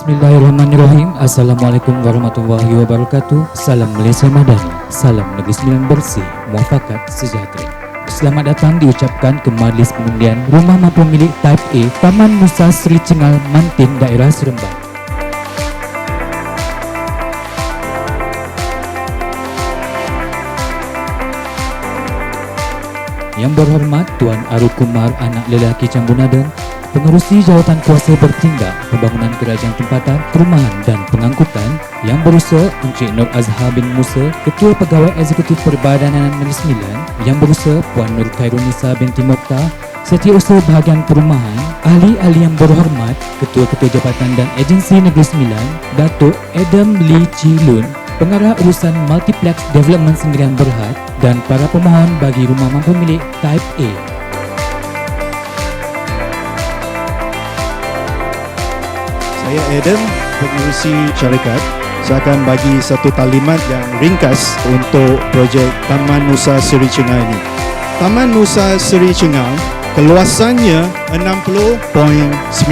Bismillahirrahmanirrahim. Assalamualaikum warahmatullahi wabarakatuh. Salam Malaysia Madani Salam Negeri Sembilan Bersih. Muafakat Sejahtera. Selamat datang diucapkan ke Majlis Pengundian Rumah Mampu Milik Type A Taman Musa Seri Cengal Mantin Daerah Seremban Yang berhormat Tuan Aru Kumar anak lelaki Cambunaden Pengerusi Jawatan Kuasa Bertindak Pembangunan Kerajaan Tempatan, Perumahan dan Pengangkutan Yang berusaha Encik Nur Azhar bin Musa Ketua Pegawai Eksekutif Perbadanan Negeri Sembilan Yang berusaha Puan Nur Khairunisa binti Mokhtar Setiausaha Bahagian Perumahan Ahli-ahli yang berhormat Ketua-Ketua Jabatan dan Agensi Negeri Sembilan Datuk Adam Lee Chi Lun Pengarah Urusan Multiplex Development Sendirian Berhad dan para pemohon bagi rumah mampu milik Type A Saya Adam, pengurusi syarikat. Saya akan bagi satu talimat yang ringkas untuk projek Taman Nusa Seri Cengal ini. Taman Nusa Seri Cengal keluasannya 60.96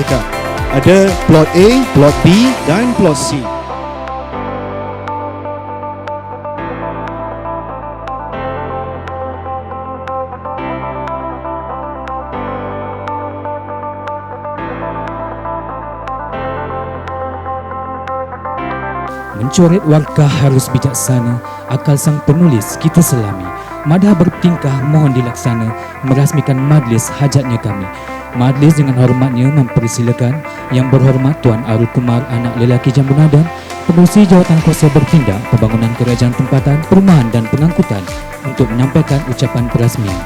ekar. Ada plot A, plot B dan plot C. Mencoret warkah harus bijaksana. Akal sang penulis kita selami. Madah bertingkah mohon dilaksana. Merasmikan majlis hajatnya kami. Majlis dengan hormatnya mempersilakan. Yang berhormat Tuan Arul Kumar anak lelaki Jambunadan Pengurusi Jawatan Kuasa Bertindak Pembangunan Kerajaan Tempatan, Perumahan dan Pengangkutan Untuk menyampaikan ucapan perasmian.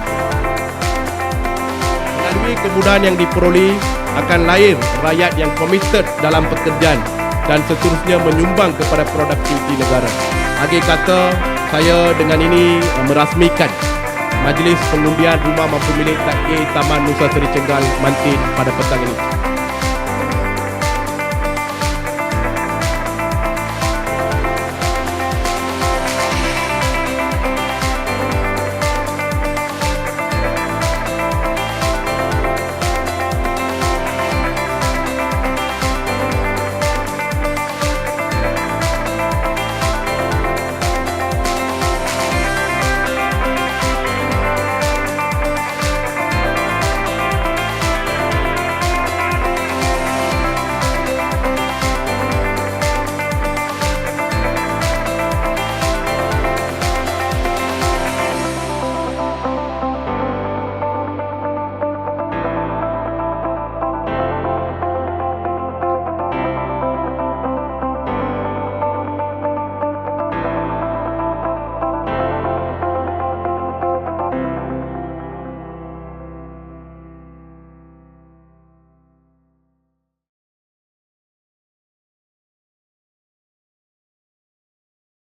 Melalui kemudahan yang diperoleh akan lahir rakyat yang komited dalam pekerjaan dan seterusnya menyumbang kepada produktiviti negara. Akhir kata, saya dengan ini uh, merasmikan Majlis Pengundian Rumah Mampu Milik Tak Taman Nusa Seri Cenggal Mantin pada petang ini.